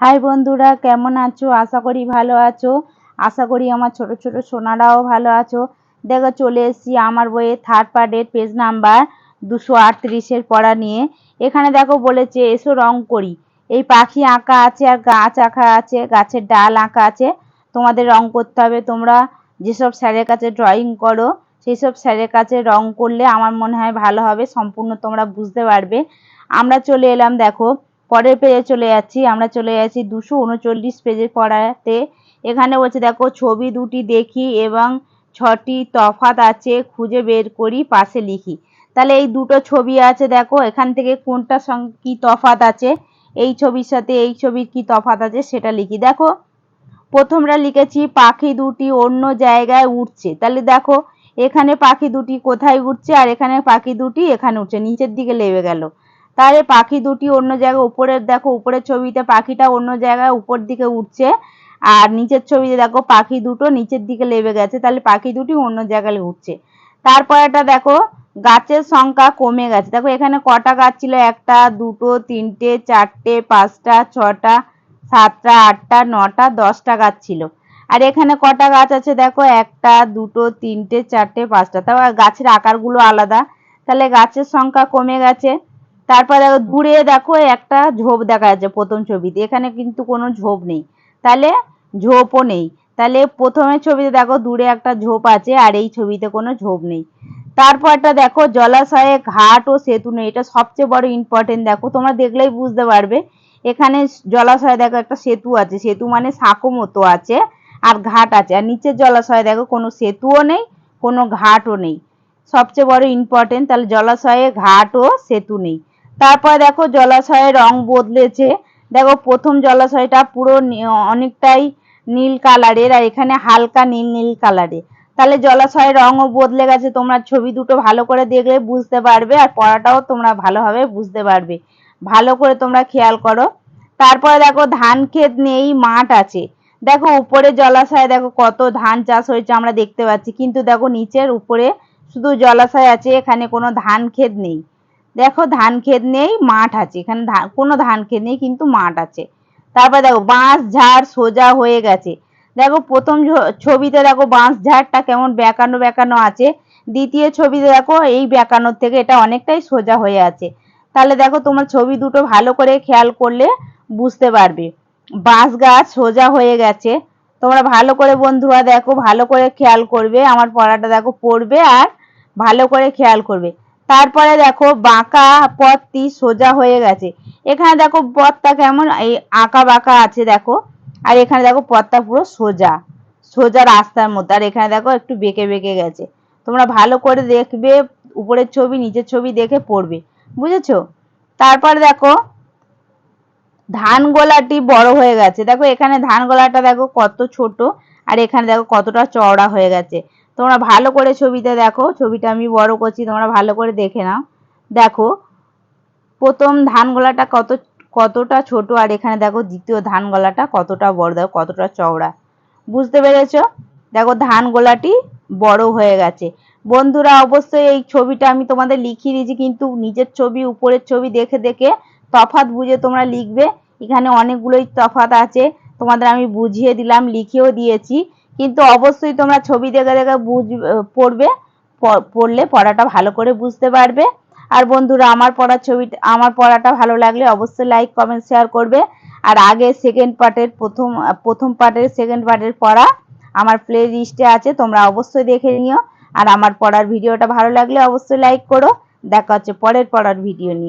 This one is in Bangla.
হাই বন্ধুরা, কেমন আছো? আশা করি ভালো আছো। আশা করি আমার ছোট ছোট সোনারাও ভালো আছো। দেখো, চলে এসেছি আমার বইয়ে থার্ড পার্টের পেজ নাম্বার দুশো আটত্রিশের পড়া নিয়ে। এখানে দেখো বলেছে, এসো রং করি। এই পাখি আঁকা আছে আর গাছ আঁকা আছে, গাছের ডাল আঁকা আছে। তোমাদের রং করতে হবে। তোমরা যেসব স্যারের কাছে ড্রয়িং করো সেই সব স্যারের কাছে রং করলে আমার মনে হয় ভালো হবে। সম্পূর্ণ তোমরা বুঝতে পারবে। আমরা চলে এলাম, দেখো। পরের পেজে চলে যাচ্ছি। আমরা চলে যাচ্ছি দুশো উনচল্লিশ পেজে পড়াতে। এখানে বলছে, দেখো, ছবি দুটি দেখি এবং ছটি তফাত আছে, খুঁজে বের করি, পাশে লিখি। তাহলে এই দুটো ছবি আছে, দেখো, এখান থেকে কোনটার সঙ্গে কী তফাত আছে, এই ছবির সাথে এই ছবির কি তফাত আছে, সেটা লিখি। দেখো প্রথমটা লিখেছি, পাখি দুটি অন্য জায়গায় উঠছে তাহলে দেখো, এখানে পাখি দুটি কোথায় উঠছে আর এখানে পাখি দুটি এখানে উঠছে নিচের দিকে লেবে গেল। তাহলে পাখি দুটি অন্য জায়গায় উপরের দেখো, উপরের ছবিতে পাখিটা অন্য জায়গায় উপর দিকে উঠছে, আর নিচের ছবিতে দেখো পাখি দুটো নিচের দিকে লেবে গেছে, তাহলে পাখি দুটি অন্য জায়গায় উঠছে। তারপর এটা দেখো, গাছের সংখ্যা কমে গেছে। দেখো এখানে কটা গাছ ছিল? একটা, দুটো, তিনটে, চারটে, পাঁচটা, ছটা, সাতটা, আটটা, নটা, দশটা গাছ ছিল। আর এখানে কটা গাছ আছে? দেখো একটা, দুটো, তিনটে, চারটে, পাঁচটা। তাও গাছের আকারগুলো আলাদা। তাহলে গাছের সংখ্যা কমে গেছে। তারপর দূরে দেখো একটা ঝোপ দেখা যাচ্ছে প্রথম ছবিতে। এখানে কিন্তু কোনো ঝোপ নেই। তাহলে ঝোপও নেই। তাহলে প্রথমের ছবিতে দেখো দূরে একটা ঝোপ আছে আর এই ছবিতে কোনো ঝোপ নেই। তারপরটা দেখো জলাশয়ে ঘাট ও সেতু নেই। এটা সবচেয়ে বড় ইম্পর্টেন্ট দেখো। তোমরা দেখলেই বুঝতে পারবে। এখানে জলাশয়ে দেখো একটা সেতু আছে। সেতু মানে সাঁকো মতো আছে আর ঘাট আছে। আর নিচের জলাশয়ে দেখো কোনো সেতুও নেই, কোনো ঘাটও নেই। সবচেয়ে বড় ইম্পর্টেন্ট তাহলে জলাশয়ে ঘাট ও সেতু নেই। তারপর দেখো জলাশয়ের রং বদলেছে। দেখো প্রথম জলাশয়টা পুরো অনেকটাই নীল কালারের আর এখানে হালকা নীল নীল কালারের। তাহলে জলাশয়ের রঙও বদলে গেছে, তোমরা ছবি দুটো ভালো করে দেখলে বুঝতে পারবে আর পড়াটাও তোমরা ভালোভাবে বুঝতে পারবে। ভালো করে তোমরা খেয়াল করো। তারপরে দেখো ধান ক্ষেত নেই, মাঠ আছে। দেখো উপরে জলাশয়ে দেখো কত ধান চাষ হয়েছে আমরা দেখতে পাচ্ছি। কিন্তু দেখো নিচের উপরে শুধু জলাশয় আছে, এখানে কোনো ধান ক্ষেত নেই। দেখো ধান ক্ষেত নেই, মাঠ আছে। এখানে কোনো ধান ক্ষেত নেই, কিন্তু মাঠ আছে। তারপর দেখো বাঁশ ঝাড় সোজা হয়ে গেছে। দেখো প্রথম ছবিতে দেখো বাঁশ ঝাড়টা কেমন বেঁকানো বেঁকানো আছে। দ্বিতীয় ছবিতে দেখো এই বেঁকানোর থেকে এটা অনেকটাই সোজা হয়ে আছে। তাহলে দেখো তোমার ছবি দুটো ভালো করে খেয়াল করলে বুঝতে পারবে। বাঁশ গাছ সোজা হয়ে গেছে। তোমরা ভালো করে বন্ধুরা দেখো, ভালো করে খেয়াল করবে। আমার পড়াটা দেখো পড়বে আর ভালো করে খেয়াল করবে। তারপরে দেখো বাঁকা পথটি সোজা হয়ে গেছে। এখানে দেখো পথটা কেমন? এই আঁকা বাঁকা আছে দেখো। আর এখানে দেখো পথটা পুরো সোজা। সোজা রাস্তার মধ্যে। আর এখানে দেখো একটু বেঁকে বেঁকে গেছে। তোমরা ভালো করে দেখবে, উপরের ছবি, নিচের ছবি দেখে পড়বে। বুঝেছ? তারপর দেখো, ধান গোলাটি বড় হয়ে গেছে। দেখো এখানে ধান গোলাটা দেখো কত ছোট। আর এখানে দেখো কতটা চওড়া হয়ে গেছে। তোমরা ভালো করে ছবিতে দেখো, ছবিটা আমি বড় করছি, তোমরা ভালো করে দেখে নাও। দেখো, প্রথম ধান গলাটা কত, কতটা ছোট, আর এখানে দেখো দ্বিতীয় ধান গলাটা কতটা বড়, দেখো কতটা চওড়া। বুঝতে পেরেছ? দেখো ধান গোলাটি বড় হয়ে গেছে। বন্ধুরা, অবশ্যই এই ছবিটা আমি তোমাদের লিখিয়ে দিয়েছি, কিন্তু নিজের ছবি, উপরের ছবি দেখে দেখে তফাত বুঝে তোমরা লিখবে। এখানে অনেকগুলোই তফাত আছে, তোমাদের আমি বুঝিয়ে দিলাম, লিখেও দিয়েছি। কিন্তু অবশ্যই তোমরা ছবি দেখে দেখে বুঝ পড়বে পড়লে পড়াটা ভালো করে বুঝতে পারবে। আর বন্ধুরা, আমার পড়ার ছবি আমার পড়াটা ভালো লাগলে অবশ্যই লাইক কমেন্ট শেয়ার করবে। আর আগে সেকেন্ড পার্টের প্রথম প্রথম পার্টের সেকেন্ড পার্টের পড়া আমার প্লে লিস্টে আছে, তোমরা অবশ্যই দেখে নিও। আর আমার পড়ার ভিডিওটা ভালো লাগলে অবশ্যই লাইক করো। দেখা হচ্ছে পরের পড়ার ভিডিও নিয়ে।